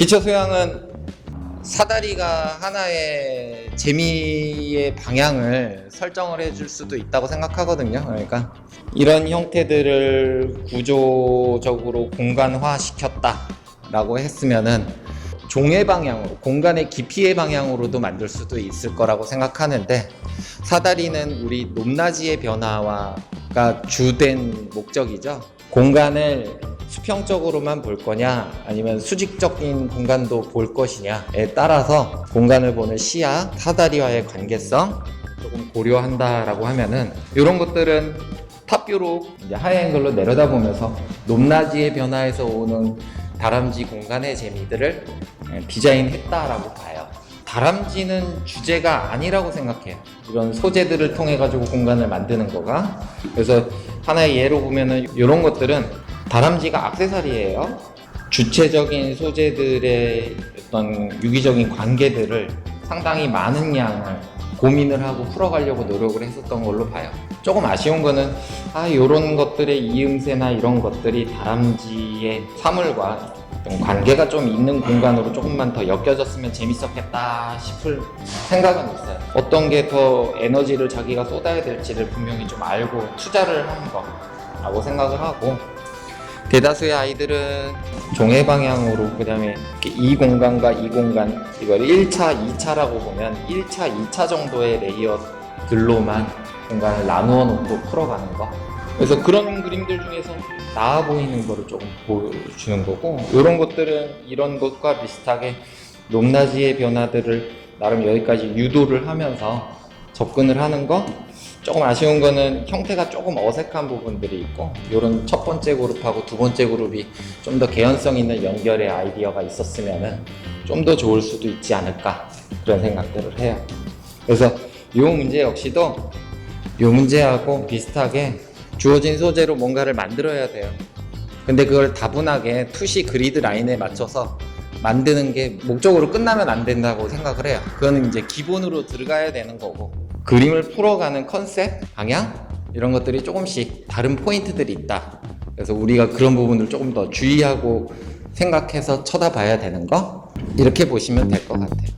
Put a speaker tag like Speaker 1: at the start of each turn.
Speaker 1: 기초 수양은 사다리가 하나의 재미의 방향을 설정을 해줄 수도 있다고 생각하거든요. 그러니까 이런 형태들을 구조적으로 공간화 시켰다라고 했으면은 종의 방향으로 공간의 깊이의 방향으로도 만들 수도 있을 거라고 생각하는데 사다리는 우리 높낮이의 변화가 주된 목적이죠. 공간을 수평적으로만 볼 거냐 아니면 수직적인 공간도 볼 것이냐에 따라서 공간을 보는 시야, 사다리와의 관계성 조금 고려한다라고 하면은 이런 것들은 탑뷰로 이제 하이앵글로 내려다보면서 높낮이의 변화에서 오는 다람쥐 공간의 재미들을 예, 디자인했다라고 봐요. 다람쥐는 주제가 아니라고 생각해요. 이런 소재들을 통해 가지고 공간을 만드는 거가. 그래서 하나의 예로 보면은 이런 것들은 다람쥐가 악세사리예요. 주체적인 소재들의 어떤 유기적인 관계들을 상당히 많은 양을 고민을 하고 풀어가려고 노력을 했었던 걸로 봐요. 조금 아쉬운 거는 아 이런 것들의 이음새나 이런 것들이 다람쥐의 사물과 좀 관계가 좀 있는 공간으로 조금만 더 엮여졌으면 재밌었겠다 싶을 생각은 있어요. 어떤 게 더 에너지를 자기가 쏟아야 될지를 분명히 좀 알고 투자를 하는 거라고 생각을 하고 대다수의 아이들은 종의 방향으로 그다음에 이 공간과 이 공간 이걸 1차, 2차라고 보면 1차, 2차 정도의 레이어들로만 공간을 나누어 놓고 풀어가는 거. 그래서 그런 그림들 중에서 나아 보이는 거를 조금 보여주는 거고 이런 것들은 이런 것과 비슷하게 높낮이의 변화들을 나름 여기까지 유도를 하면서 접근을 하는 거 조금 아쉬운 거는 형태가 조금 어색한 부분들이 있고 이런 첫 번째 그룹하고 두 번째 그룹이 좀 더 개연성 있는 연결의 아이디어가 있었으면은 좀더 좋을 수도 있지 않을까 그런 생각들을 해요. 그래서 이 문제 역시도 이 문제하고 비슷하게 주어진 소재로 뭔가를 만들어야 돼요. 근데 그걸 다분하게 투시 그리드 라인에 맞춰서 만드는 게 목적으로 끝나면 안 된다고 생각을 해요. 그거는 이제 기본으로 들어가야 되는 거고 그림을 풀어가는 컨셉, 방향 이런 것들이 조금씩 다른 포인트들이 있다. 그래서 우리가 그런 부분을 조금 더 주의하고 생각해서 쳐다봐야 되는 거 이렇게 보시면 될 것 같아요.